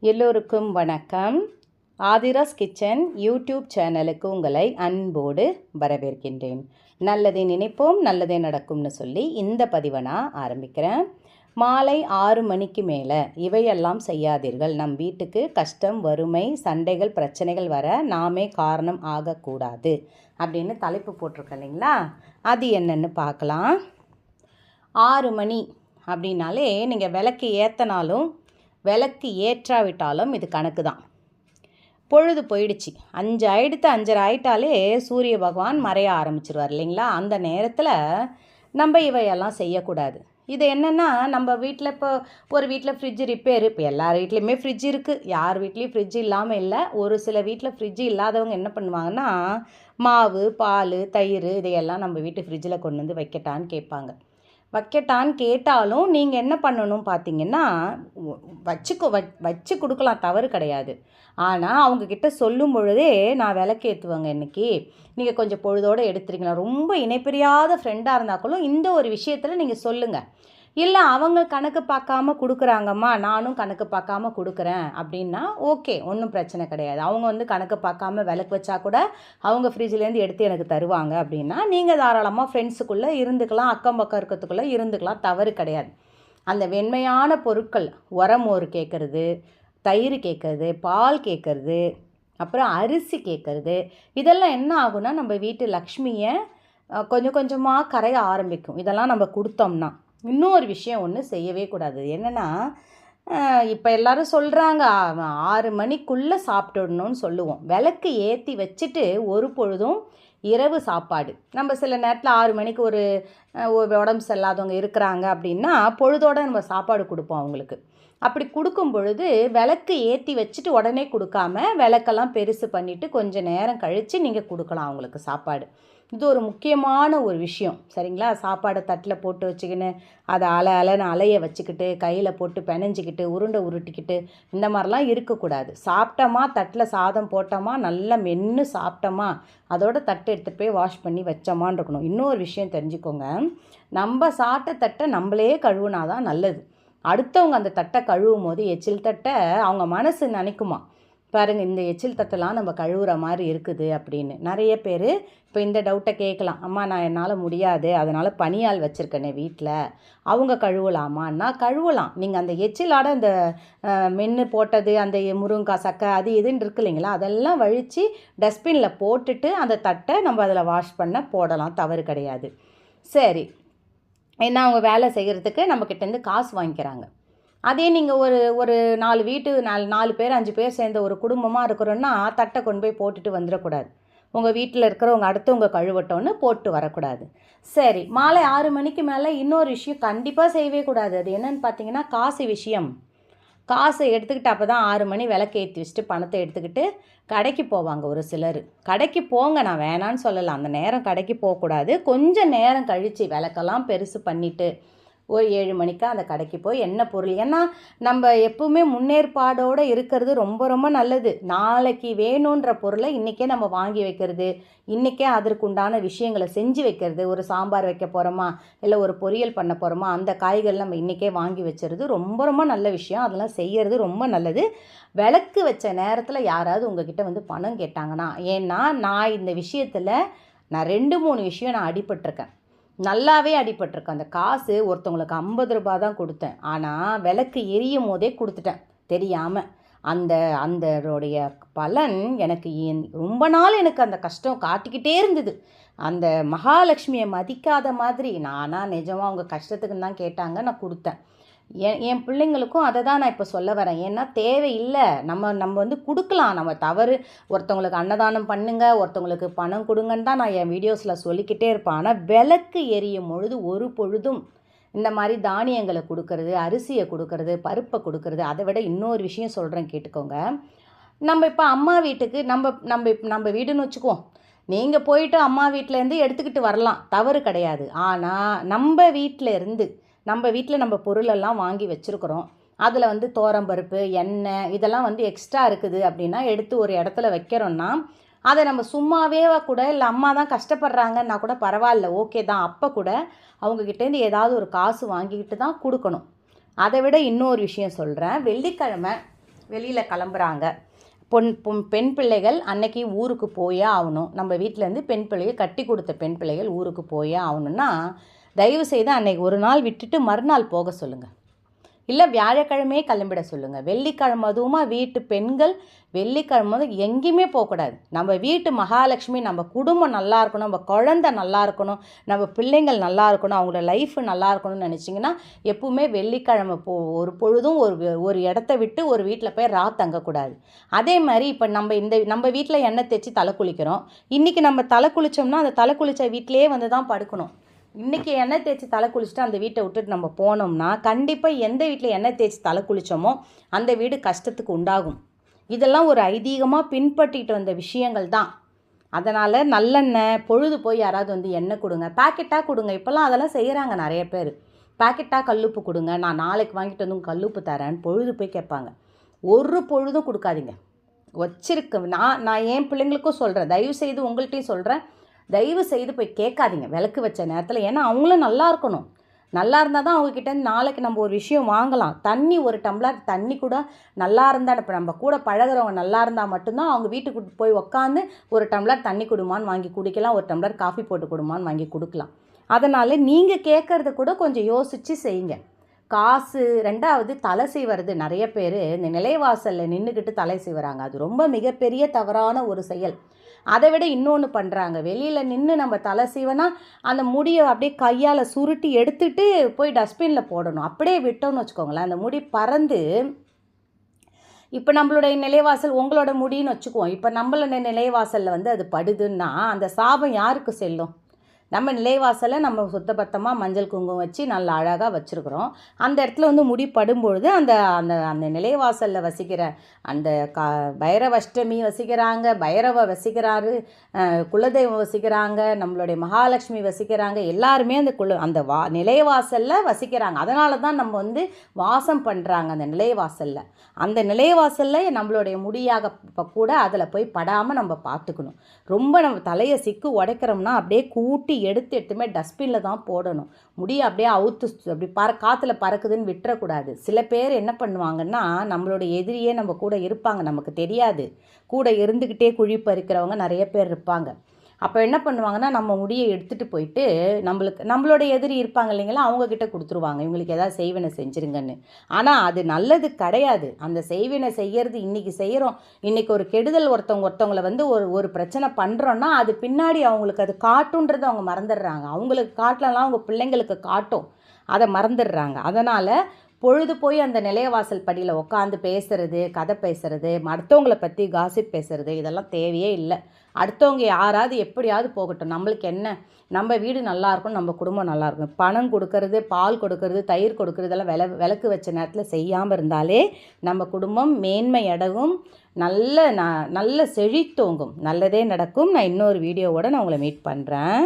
எல்லோருக்கும் வணக்கம். Aadhira's kitchen YouTube சேனலுக்கு உங்களை அன்போடு வரவேற்கின்றேன். நல்லதை நினைப்போம் நல்லதே நடக்கும்னு சொல்லி இந்த பதிவை நான் ஆரம்பிக்கிறேன். மாலை ஆறு மணிக்கு மேலே இவையெல்லாம் செய்யாதீர்கள். நம் வீட்டுக்கு கஷ்டம் வறுமை சண்டைகள் பிரச்சனைகள் வர நாமே காரணம் ஆகக்கூடாது அப்படின்னு தலைப்பு போட்டிருக்கோம் இல்லைங்களா? அது என்னென்னு பார்க்கலாம். ஆறு மணி அப்படின்னாலே நீங்கள் விளக்கு ஏற்றினாலும் விளக்கு ஏற்றாவிட்டாலும் இது கணக்கு தான் பொழுது போயிடுச்சு. அஞ்சு ஆயிடுத்து அஞ்சரை ஆயிட்டாலே சூரிய பகவான் மறைய ஆரம்பிச்சிருவார் இல்லைங்களா? அந்த நேரத்தில் நம்ம இவையெல்லாம் செய்யக்கூடாது. இது என்னென்னா நம்ம வீட்டில் இப்போ ஒரு வீட்டில் ஃப்ரிட்ஜ் ரிப்பேர் இப்போ எல்லார் வீட்லேயுமே ஃப்ரிட்ஜ் இருக்குது யார் வீட்லேயும் ஃப்ரிட்ஜ் இல்லாமல் இல்லை. ஒரு சில வீட்டில் ஃப்ரிட்ஜ் இல்லாதவங்க என்ன பண்ணுவாங்கன்னா மாவு பால் தயிர் இதையெல்லாம் நம்ம வீட்டு ஃப்ரிட்ஜில் கொண்டு வந்து வைக்கட்டான்னு கேட்பாங்க. வைக்கட்டான்னு கேட்டாலும் நீங்கள் என்ன பண்ணணும் பார்த்தீங்கன்னா வ- வச்சுக்கோ வச்சு கொடுக்கலாம் தவறு கிடையாது. ஆனால் அவங்கக்கிட்ட சொல்லும் பொழுதே நான் விளக்கேற்றுவேங்க இன்றைக்கி நீங்கள் கொஞ்சம் பொழுதோடு எடுத்துருங்களா ரொம்ப இணைப்பிரியாத ஃப்ரெண்டாக இருந்தாக்களும் இந்த ஒரு விஷயத்தில் நீங்கள் சொல்லுங்கள் இல்லை அவங்க கணக்கு பார்க்காம கொடுக்குறாங்கம்மா நானும் கணக்கு பார்க்காம கொடுக்குறேன். அப்படின்னா ஓகே ஒன்றும் பிரச்சனை கிடையாது. அவங்க வந்து கணக்கு பார்க்காம விளக்கு வச்சா கூட அவங்க ஃப்ரிட்ஜ்லேருந்து எடுத்து எனக்கு தருவாங்க அப்படின்னா நீங்கள் தாராளமாக ஃப்ரெண்ட்ஸுக்குள்ளே இருந்துக்கலாம் அக்கம் பக்கம் இருக்கிறதுக்குள்ளே இருந்துக்கலாம் தவறு கிடையாது. அந்த வெண்மையான பொருட்கள் உரமோர் கேட்குறது தயிர் கேட்குறது பால் கேட்குறது அப்புறம் அரிசி கேட்குறது இதெல்லாம் என்ன ஆகும்னா நம்ம வீட்டு லக்ஷ்மியை கொஞ்சம் கொஞ்சமாக கரைய ஆரம்பிக்கும். இதெல்லாம் நம்ம கொடுத்தோம்னா. இன்னொரு விஷயம் ஒன்று செய்யவே கூடாது. என்னென்னா இப்போ எல்லாரும் சொல்கிறாங்க ஆறு மணிக்குள்ளே சாப்பிட்டுடணும்னு சொல்லுவோம். விளக்கு ஏற்றி வச்சுட்டு ஒரு பொழுதும் இரவு சாப்பாடு. நம்ம சில நேரத்தில் ஆறு மணிக்கு ஒரு உடம்பு சரியில்லாதவங்க இருக்கிறாங்க அப்படின்னா பொழுதோடு நம்ம சாப்பாடு கொடுப்போம் அவங்களுக்கு. அப்படி கொடுக்கும் பொழுது விளக்கு ஏற்றி வச்சுட்டு உடனே கொடுக்காம விளக்கெல்லாம் பெருசு பண்ணிவிட்டு கொஞ்சம் நேரம் கழித்து நீங்கள் கொடுக்கலாம் அவங்களுக்கு சாப்பாடு. இது ஒரு முக்கியமான ஒரு விஷயம். சரிங்களா? சாப்பாடை தட்டில் போட்டு வச்சுக்கின்னு அதை அலை அலைன்னு அலைய வச்சுக்கிட்டு கையில் போட்டு பெனஞ்சிக்கிட்டு உருண்டை உருட்டிக்கிட்டு இந்த மாதிரிலாம் இருக்கக்கூடாது. சாப்பிட்டோமா? தட்டில் சாதம் போட்டோமா? நல்லா மென்று சாப்பிட்டோமா? அதோட தட்டை எடுத்துகிட்டு போய் வாஷ் பண்ணி வச்சோமான்னு இருக்கணும். இன்னொரு விஷயம் தெரிஞ்சுக்கோங்க. நம்ம சாப்பிட்ட தட்டை நம்மளே கழுவுனாதான் நல்லது. அடுத்தவங்க அந்த தட்டை கழுவும் போது எச்சில் தட்டை அவங்க மனசு நினைக்குமா? பாருங்கள் இந்த எச்சில் தட்டெல்லாம் நம்ம கழுவுற மாதிரி இருக்குது அப்படின்னு. நிறைய பேர் இப்போ இந்த டவுட்டை கேட்கலாம். அம்மா நான் என்னால் முடியாது. அதனால் பனியால் வச்சுருக்கேனே வீட்டில் அவங்க கழுவலாமான்னா கழுவலாம். நீங்கள் அந்த எச்சிலாட அந்த மென்று போட்டது அந்த முருங்காய் சக்கை அது இதுன்னு இருக்கு இல்லைங்களா? அதெல்லாம் வழித்து டஸ்ட்பினில் போட்டுட்டு அந்த தட்டை நம்ம அதில் வாஷ் பண்ண போடலாம். தவறு கிடையாது. சரி. ஏன்னா அவங்க வேலை செய்கிறதுக்கு நம்மக்கிட்டேருந்து காசு வாங்கிக்கிறாங்க. அதே நீங்கள் ஒரு ஒரு நாலு வீட்டு நாலு நாலு பேர் அஞ்சு பேர் சேர்ந்த ஒரு குடும்பமாக இருக்கிறோன்னா தட்டை கொண்டு போய் போட்டுட்டு வந்துடக்கூடாது. உங்கள் வீட்டில் இருக்கிறவங்க அடுத்தவங்க கழுவட்டோன்னு போட்டு வரக்கூடாது. சரி மாலை ஆறு மணிக்கு மேலே இன்னொரு விஷயம் கண்டிப்பாக செய்யவே கூடாது. அது என்னன்னு பார்த்தீங்கன்னா காசு விஷயம். காசை எடுத்துக்கிட்டு அப்போ தான் ஆறு மணி விளக்கு ஏற்றி வச்சுட்டு பணத்தை எடுத்துக்கிட்டு கடைக்கு போவாங்க ஒரு சிலர். கடைக்கு போங்க நான் வேணான்னு சொல்லலாம் அந்த நேரம் கடைக்கு போகக்கூடாது. கொஞ்சம் நேரம் கழித்து விளக்கெல்லாம் பெருசு பண்ணிவிட்டு ஒரு ஏழு மணிக்கு அந்த கடைக்கு போய் என்ன பொருள்? ஏன்னா நம்ம எப்பவுமே முன்னேற்பாடோடு இருக்கிறது ரொம்ப ரொம்ப நல்லது. நாளைக்கு வேணுன்ற பொருளை இன்றைக்கே நம்ம வாங்கி வைக்கிறது இன்றைக்கே அதற்குண்டான விஷயங்களை செஞ்சு வைக்கிறது ஒரு சாம்பார் வைக்க போகிறோமா இல்லை ஒரு பொரியல் பண்ண போகிறோமா அந்த காய்கள் நம்ம இன்றைக்கே வாங்கி வச்சுருது ரொம்ப ரொம்ப நல்ல விஷயம். அதெல்லாம் செய்கிறது ரொம்ப நல்லது. விளக்கு வச்ச நேரத்தில் யாராவது உங்ககிட்ட வந்து பணம் கேட்டாங்கன்னா ஏன்னா நான் இந்த விஷயத்தில் நான் ரெண்டு மூணு விஷயம் நான் அடிபட்டிருக்கேன். நல்லாவே அடிபட்டிருக்கேன் அந்த காசு ஒருத்தவங்களுக்கு ஐம்பது ரூபாய் தான் கொடுத்தேன். ஆனால் விளக்கு எரியும் போதே கொடுத்துட்டேன். தெரியாமல் அந்த அந்தருடைய பலன் எனக்கு ரொம்ப நாள் எனக்கு அந்த கஷ்டம் காட்டிக்கிட்டே இருந்தது. அந்த மகாலட்சுமியை மதிக்காத மாதிரி நானாக நிஜமாக அவங்க கஷ்டத்துக்குன்னு தான் கேட்டாங்க. நான் கொடுத்தேன். என் என் பிள்ளைங்களுக்கும் அதை தான் நான் இப்போ சொல்ல வரேன். ஏன்னா தேவையில்லை. நம்ம நம்ம வந்து கொடுக்கலாம். நம்ம தவறு ஒருத்தவங்களுக்கு அன்னதானம் பண்ணுங்க ஒருத்தவங்களுக்கு பணம் கொடுங்கன்னு தான் நான் என் வீடியோஸில் சொல்லிக்கிட்டே இருப்பேன். ஆனால் விளக்கு எரியும் பொழுது ஒரு பொழுதும் இந்த மாதிரி தானியங்களை கொடுக்கறது அரிசியை கொடுக்கறது பருப்பை கொடுக்கறது அதை விட இன்னொரு விஷயம் சொல்கிறேன் கேட்டுக்கோங்க. நம்ம இப்போ அம்மா வீட்டுக்கு நம்ம நம்ம நம்ம வீடுன்னு வச்சுக்குவோம். நீங்கள் போயிட்டு அம்மா வீட்டிலேருந்து எடுத்துக்கிட்டு வரலாம். தவறு கிடையாது. ஆனால் நம்ம வீட்டில் இருந்து நம்ம வீட்டில் நம்ம பொருளெல்லாம் வாங்கி வச்சுருக்குறோம். அதில் வந்து தோரம்பருப்பு எண்ணெய் இதெல்லாம் வந்து எக்ஸ்ட்ரா இருக்குது அப்படின்னா எடுத்து ஒரு இடத்துல வைக்கிறோன்னா அதை நம்ம சும்மாவே கூட இல்லை அம்மா தான் கஷ்டப்படுறாங்கன்னா கூட பரவாயில்ல ஓகே தான். அப்போ கூட அவங்கக்கிட்டேருந்து ஏதாவது ஒரு காசு வாங்கிக்கிட்டு தான் கொடுக்கணும். அதை விட இன்னொரு விஷயம் சொல்கிறேன் வெள்ளிக்கிழமை வெளியில் கிளம்புறாங்க. பொன் பொன் பெண் பிள்ளைகள் அன்னைக்கு ஊருக்கு போயே ஆகணும். நம்ம வீட்டிலேருந்து பெண் பிள்ளைகள் கட்டி கொடுத்த பெண் பிள்ளைகள் ஊருக்கு போயே ஆகணும்னா தயவு செய்து அன்னைக்கு ஒரு நாள் விட்டுட்டு மறுநாள் போக சொல்லுங்கள் இல்லை வியாழக்கிழமையே கிளம்பிட சொல்லுங்கள் வெள்ளிக்கிழமை அதுவுமா வீட்டு பெண்கள் வெள்ளிக்கிழமை வந்து எங்கேயுமே போகக்கூடாது. நம்ம வீட்டு மகாலட்சுமி நம்ம குடும்பம் நல்லா இருக்கணும் நம்ம குழந்த நல்லா இருக்கணும் நம்ம பிள்ளைங்கள் நல்லா இருக்கணும் அவங்களோட லைஃப் நல்லா இருக்கணும்னு நினச்சிங்கன்னா எப்பவுமே வெள்ளிக்கிழமை போ ஒரு பொழுதும் ஒரு ஒரு இடத்த விட்டு ஒரு வீட்டில் போய் ரா தங்கக்கூடாது. அதே மாதிரி இப்போ நம்ம இந்த நம்ம வீட்டில் எண்ணெய் தேய்ச்சி தலை குளிக்கிறோம். இன்றைக்கி நம்ம தலை குளித்தோம்னா அந்த தலை குளித்த வீட்டிலே வந்து தான் படுக்கணும். இன்றைக்கி எண்ணெய் தேய்ச்சி தலை குளிச்சுட்டு அந்த வீட்டை விட்டுட்டு நம்ம போனோம்னா கண்டிப்பாக எந்த வீட்டில் எண்ணெய் தேய்ச்சி தலை குளித்தோமோ அந்த வீடு கஷ்டத்துக்கு உண்டாகும். இதெல்லாம் ஒரு ஐதீகமாக பின்பற்றிட்டு வந்த விஷயங்கள் தான். அதனால் நல்லெண்ணெய் பொழுது போய் யாராவது வந்து எண்ணெய் கொடுங்க. பேக்கெட்டாக கொடுங்க. இப்போல்லாம் அதெல்லாம் செய்கிறாங்க நிறைய பேர். பேக்கெட்டாக கல்லுப்பு கொடுங்க. நான் நாளைக்கு வாங்கிட்டு வந்து கல்லுப்பு தரேன்னு பொழுது போய் கேட்பாங்க. ஒரு பொழுதும் கொடுக்காதீங்க. வச்சிருக்க நான் நான் என் பிள்ளைங்களுக்கும் சொல்கிறேன் தயவு செய்து உங்கள்கிட்டையும் சொல்கிறேன் தயவு செய்து போய் கேட்காதீங்க. விளக்கு வச்ச நேரத்தில். ஏன்னா அவங்களும் நல்லா இருக்கணும். நல்லா இருந்தால் தான் அவங்கக்கிட்ட நாளைக்கு நம்ம ஒரு விஷயம் வாங்கலாம். தண்ணி ஒரு டம்ளர் தண்ணி கூட நல்லா இருந்தால் இப்போ நம்ம கூட பழகிறவங்க நல்லா இருந்தால் மட்டும்தான் அவங்க வீட்டுக்கு போய் உக்காந்து ஒரு டம்ளர் தண்ணி கொடுமான்னு வாங்கி குடிக்கலாம். ஒரு டம்ளர் காஃபி போட்டு கொடுமான்னு வாங்கி கொடுக்கலாம். அதனால் நீங்கள் கேட்குறத கூட கொஞ்சம் யோசித்து செய்யுங்க. காசு ரெண்டாவது தலை செய்வது நிறைய பேர் இந்த நிலைவாசலில் நின்றுக்கிட்டு தலை செய்வறாங்க அது ரொம்ப மிகப்பெரிய தவறான ஒரு செயல். அதை விட இன்னொன்று பண்ணுறாங்க வெளியில் நின்று நம்ம தலை சீவனா அந்த முடியை அப்படியே கையால் சுருட்டி எடுத்துட்டு போய் டஸ்ட்பினில் போடணும். அப்படியே விட்டோம்னு வச்சுக்கோங்களேன். அந்த முடி பறந்து இப்போ நம்மளுடைய நிலைவாசல் உங்களோட முடின்னு வச்சுக்குவோம். இப்போ நம்மளோட நிலைவாசலில் வந்து அது படுதுன்னா அந்த சாபம் யாருக்கு செல்லும்? நம்ம நிலைவாசலை நம்ம சுத்தபத்தமாக மஞ்சள் குங்குமம் வச்சு நல்லா அழகாக வச்சுருக்குறோம். அந்த இடத்துல வந்து முடி படும்பொழுது அந்த அந்த அந்த நிலைவாசலில் வசிக்கிற அந்த கா பைரவஷ்டமி வசிக்கிறாங்க பைரவ வசிக்கிறாரு குலதெய்வம் வசிக்கிறாங்க நம்மளுடைய மகாலட்சுமி வசிக்கிறாங்க எல்லாருமே அந்த குல அந்த வா நிலைவாசலில் வசிக்கிறாங்க. அதனால தான் நம்ம வந்து வாசம் பண்ணுறாங்க அந்த நிலைவாசலில். அந்த நிலைவாசலில் நம்மளுடைய முடியாக கூட அதில் போய் படாமல் நம்ம பார்த்துக்கணும். ரொம்ப நம்ம தலையை சிக்கு உடைக்கிறோம்னா அப்படியே கூட்டி எடுத்து எடுத்துமே டஸ்ட்பினில் தான் போடணும். முடியை அப்படியே அவுத்து அப்படி பற காற்றுல பறக்குதுன்னு விட்டுறக்கூடாது. சில பேர் என்ன பண்ணுவாங்கன்னா நம்மளோட எதிரியே நம்ம கூட இருப்பாங்க நமக்கு தெரியாது. கூட இருந்துக்கிட்டே குழி பறிக்கிறவங்க நிறைய பேர் இருப்பாங்க. அப்போ என்ன பண்ணுவாங்கன்னா நம்ம முடியை எடுத்துகிட்டு போயிட்டு நம்மளுக்கு நம்மளோட எதிரி இருப்பாங்க இல்லைங்களா அவங்கக்கிட்ட கொடுத்துருவாங்க. இவங்களுக்கு எதாவது செய்வினை செஞ்சுருங்கன்னு. ஆனால் அது நல்லது கிடையாது. அந்த செய்வினை செய்கிறது இன்றைக்கி செய்கிறோம் இன்றைக்கி ஒரு கெடுதல் ஒருத்தவங்க ஒருத்தவங்களை வந்து ஒரு ஒரு பிரச்சனை பண்ணுறோன்னா அது பின்னாடி அவங்களுக்கு அது காட்டுன்றதை அவங்க மறந்துடுறாங்க. அவங்களுக்கு காட்டலாம் அவங்க பிள்ளைங்களுக்கு காட்டும். அதை மறந்துடுறாங்க. அதனால் பொழுது போய் அந்த நிலையவாசல் படியில் உட்காந்து பேசுறது கதை பேசுறது அடுத்தவங்களை பற்றி காசிப் பேசுறது இதெல்லாம் தேவையே இல்லை. அடுத்தவங்க யாராவது எப்படியாவது போகட்டும். நம்மளுக்கு என்ன? நம்ம வீடு நல்லா இருக்கும் நம்ம குடும்பம் நல்லா இருக்கும். பணம் கொடுக்கறது பால் கொடுக்கறது தயிர் கொடுக்கறது இதெல்லாம் வில விளக்கு வச்ச நேரத்தில் செய்யாமல் இருந்தாலே நம்ம குடும்பம் மேன்மை அடவும் நல்ல ந நல்ல செழித்தோங்கும். நல்லதே நடக்கும். நான் இன்னொரு வீடியோவோடு நான் உங்களை மீட் பண்ணுறேன்